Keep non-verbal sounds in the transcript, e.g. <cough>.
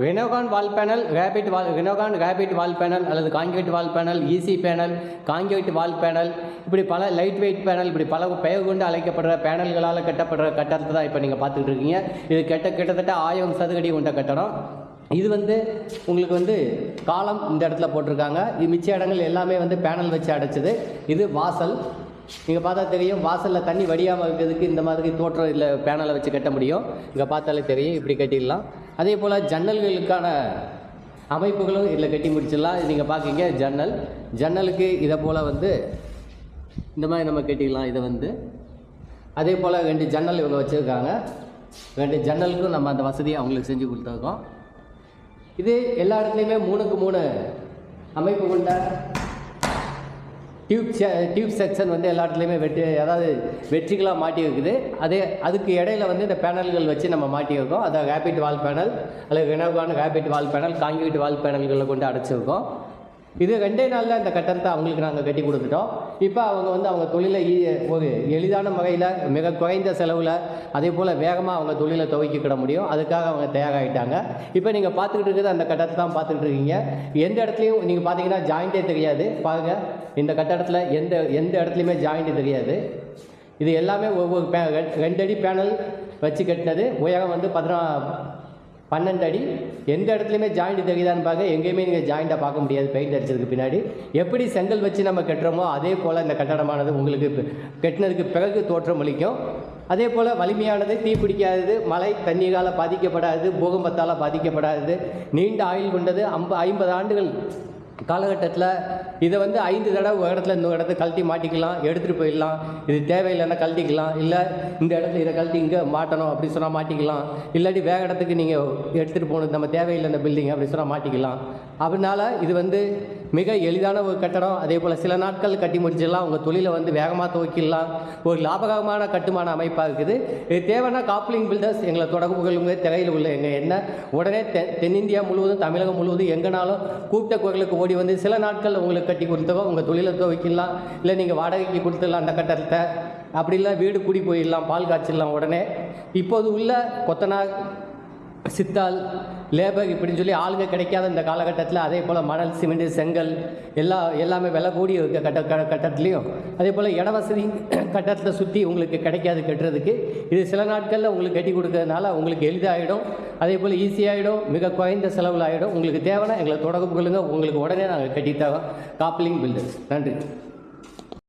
வினோகான் wall panel rapid wall வினோகான் rapid wall panel அல்லது concrete wall panel easy panel concrete wall panel இப்படி பல light weight panel இப்படி பல பெயர் கொண்டு அழைக்கப்படுற பேனல்களால் கட்டப்படுற கட்டடத்தை தான் இப்போ நீங்கள் பார்த்துக்கிட்டு இருக்கீங்க இது கிட்ட கிட்டத்தட்ட ஆயிரம் சதுரடி கொண்ட கட்டடம். இது வந்து உங்களுக்கு வந்து காலம் இந்த இடத்துல போட்டிருக்காங்க. இது மிச்ச இடங்கள் எல்லாமே வந்து பேனல் வச்சு அடைச்சது. இது வாசல். நீங்கள் பார்த்தா தெரியும் வாசலில் தண்ணி வடியாமல் இருக்கிறதுக்கு இந்த மாதிரி தோற்றம் இல்லை பேனலை வச்சு கட்ட முடியும். இங்கே பார்த்தாலே தெரியும் இப்படி கட்டிடலாம். அதே போல் ஜன்னல்களுக்கான அமைப்புகளும் இதில் கட்டி முடிச்சிடலாம். நீங்கள் பார்க்கீங்க ஜன்னல். ஜன்னலுக்கு இதை போல் வந்து இந்த மாதிரி நம்ம கட்டிக்கலாம் இதை வந்து. அதே போல் ரெண்டு ஜன்னல் இவங்க வச்சுருக்காங்க. ரெண்டு ஜன்னலுக்கும் நம்ம அந்த வசதியை அவங்களுக்கு செஞ்சு கொடுத்துருக்கோம். இது எல்லா இடத்துலையுமே மூணுக்கு மூணு அமைப்பு கொண்ட டியூப் டியூப் செக்ஷன் வந்து எல்லா இடத்துலையுமே வெற்றி அதாவது வெற்றிகளாக மாட்டி வைக்குது அதே அதுக்கு இடையில வந்து இந்த பேனல்கள் வச்சு நம்ம மாட்டி வைக்கோம் அதை ஹேபிட் வால் பேனல் அல்லது ரெனோகான் ஹேபிட் வால் பேனல் காங்கிரீட் வால் பேனல்களை கொண்டு அடைச்சிருக்கோம். இது ரெண்டே நாளில் இந்த கட்டடத்தை அவங்களுக்கு நாங்கள் கட்டி கொடுத்துட்டோம். இப்போ அவங்க வந்து அவங்க தொழிலை ஒரு எளிதான முறையில் மிக குறைந்த செலவில் அதே போல் வேகமாக அவங்க தொழிலை துவக்கிக்கிட முடியும். அதுக்காக அவங்க தயாராகிட்டாங்க இப்போ நீங்கள் பார்த்துக்கிட்டு இருக்கிறது அந்த கட்டடத்தை தான் பார்த்துக்கிட்டு இருக்கீங்க. எந்த இடத்துலையும் நீங்கள் பார்த்தீங்கன்னா ஜாயிண்டே தெரியாது. பாருங்கள் இந்த கட்டடத்தில் எந்த எந்த இடத்துலையுமே ஜாயிண்ட் தெரியாது. இது எல்லாமே ஒவ்வொரு பே ரெ- ரெண்டு அடி பேனல் வச்சு கட்டினது. உயரம் வந்து பதினா பன்னெண்டு அடி. எந்த இடத்துலையுமே ஜாயிண்ட் தெரியுதான்னு பார்க்க எங்கேயுமே நீங்கள் ஜாயிண்ட்டாக பார்க்க முடியாது. பெயிண்ட் அடிச்சதுக்கு பின்னாடி. எப்படி செங்கல் வச்சு நம்ம கட்டுறோமோ அதே போல் இந்த கட்டடமானது உங்களுக்கு கட்டினதுக்கு பிறகு தோற்றம் அளிக்கும். அதே போல் வலிமையானது தீ பிடிக்காதது மழை தண்ணீரால் பாதிக்கப்படாது பூகம்பத்தால் பாதிக்கப்படாதது நீண்ட ஆயுள் கொண்டது ஐம்பது ஆண்டுகள் காலகட்டத்தில் இதை வந்து ஐந்து தடவை ஒரு இடத்துல இன்னொரு இடத்த கழட்டி மாட்டிக்கலாம் எடுத்துகிட்டு போயிடலாம். இது தேவையில்லைன்னா கழட்டிக்கலாம். இல்லை இந்த இடத்துல இதை கழட்டி இங்கே மாட்டணும் அப்படின்னு சொன்னால் மாட்டிக்கலாம். இல்லாட்டி வேறு இடத்துக்கு நீங்கள் எடுத்துகிட்டு போகணும் நம்ம தேவையில்லை இந்த பில்டிங் அப்படி சொன்னால் மாட்டிக்கலாம். அதனால இது வந்து மிக எளிதான ஒரு கட்டடம். அதே போல் சில நாட்கள் கட்டி முடிச்சிடலாம். உங்கள் தொழிலை வந்து வேகமாக துவக்கிடலாம். ஒரு லாபகரமான கட்டுமான அமைப்பாக இருக்குது. இது தேவைன்னா காப்ளிங் பில்டர்ஸ் எங்களை தொடர்பு கொள்ளுங்க திரையில் உள்ள எங்கள் என்ன? உடனே தெ தென்னிந்தியா முழுவதும் தமிழகம் முழுவதும் எங்கனாலும் கூப்பிட்ட குரலுக்கு ஓடி வந்து சில நாட்கள் உங்களுக்கு கட்டி கொடுத்தவோ உங்கள் தொழிலை துவக்கிடலாம். இல்லை நீங்கள் வாடகைக்கு கொடுத்துடலாம் அந்த கட்டடத்தை. அப்படி இல்லை வீடு குடி போயிடலாம் பால் காய்ச்சிடலாம் உடனே. இப்போது உள்ள கொத்தனார் சித்தால் லேபர் இப்படின்னு சொல்லி ஆளுங்க கிடைக்காத இந்த காலகட்டத்தில் அதே போல் மணல் சிமெண்ட் செங்கல் எல்லா எல்லாமே விலை கூடி இருக்க கட்ட க- அதே போல் இட வசதி <clears throat> கட்டத்தில் சுற்றி உங்களுக்கு கிடைக்காது கட்டுறதுக்கு. இது சில நாட்களில் உங்களுக்கு கட்டி கொடுக்கறதுனால உங்களுக்கு எளிதாகிடும் அதே போல் ஈஸியாகிடும் மிக குறைந்த செலவில் ஆகிடும் உங்களுக்கு தேவைன்னா எங்களை தொடர்பு கொள்ளுங்கள் உங்களுக்கு உடனே நாங்கள் கட்டித்தரோம். Gobbling filters. நன்றி.